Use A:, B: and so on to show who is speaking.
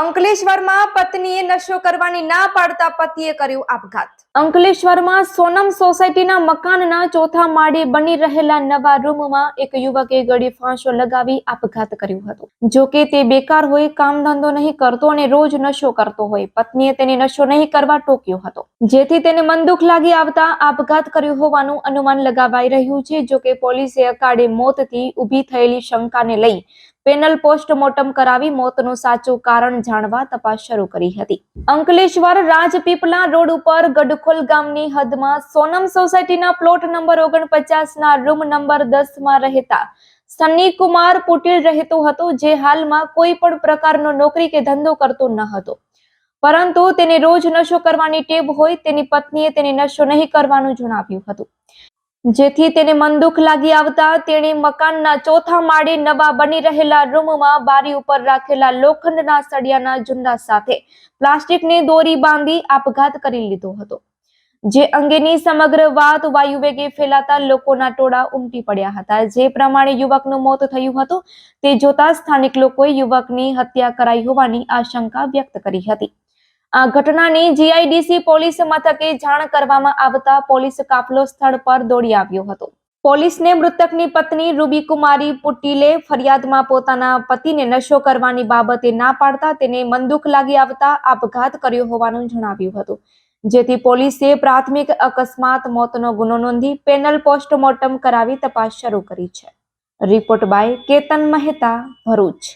A: અંકલેશ્વરમાં પત્નીએ નશો કરવાની ના પાડતા પતિએ કર્યું આપઘાત. અંકલેશ્વરમાં સોનમ સોસાયટીના મકાનના ચોથા માળે બની રહેલા નવા રૂમમાં એક યુવકે ગળે ફાંસો લગાવી આપઘાત કર્યો હતો. જો કે તે બેકાર હોય, કામ ધંધો નહીં કરતો અને રોજ નશો કરતો હોય. પત્નીએ તેને નશો નહીં કરવા ટોક્યો હતો. જેથી તેને મનદુખ લાગી આવતા આપઘાત કર્યો હોવાનું અનુમાન લગાવાઈ રહ્યું છે, જો કે પોલીસે અકાળે મોતથી ઊભી થયેલી શંકાને લઈ પેનલ પોસ્ટમોર્ટમ કરાવી મોતનું સાચું કારણ જાણવા તપાસ શરૂ કરી હતી. અંકલેશ્વર રાજપીપલા રોડ ઉપર ગડખોલ ગામની હદમાં સોનમ સોસાયટીના પ્લોટ નંબર ઓગણપચાસ ના રૂમ નંબર દસમાં રહેતા સન્ની કુમાર પુટીલ રહેતો હતો જે હાલમાં કોઈ પણ પ્રકારનો નોકરી કે ધંધો કરતો ન હતો. પરંતુ તેને રોજ નશો કરવાની ટેબ હોય તેની પત્નીએ તેને નશો નહીં કરવાનું જણાવ્યું હતું. જેથી તેને મન દુઃખ લાગી આવતા તેણે મકાનના ચોથા માળે નવા બની રહેલા રૂમમાં બારી ઉપર રાખેલા લોખંડના સળિયાના ઝુંડા સાથે પ્લાસ્ટિકની દોરી બાંધી આપઘાત કરી લીધો હતો. જે અંગેની સમગ્ર વાત વાયુવેગે ફેલાતા લોકોના ટોળા ઉમટી પડ્યા હતા. જે પ્રમાણે યુવકનું મોત થયું હતું, તે જોતા સ્થાનિક લોકોએ યુવકની હત્યા કરાઈ હોવાની આશંકા વ્યક્ત કરી હતી. આ ઘટનાની જીઆઈડીસી પોલીસ મથકે જાણ કરવામાં આવતા પોલીસ કાફલો સ્થળ પર દોડી આવ્યો હતો. પોલીસને મૃતકની પત્ની રૂબી કુમારી પુટીલે ફરિયાદમાં પોતાના પતિને નશો કરવાની બાબતે ના પાડતા તેને મંદુક લાગી આવતા આપઘાત કર્યો હોવાનું જણાવ્યું હતું. જેથી પોલીસે પ્રાથમિક અકસ્માત, મોતનો ગુનો નોંધી પેનલ પોસ્ટમોર્ટમ કરાવી તપાસ શરૂ કરી છે. Report by Ketan Mehta, Bharuch.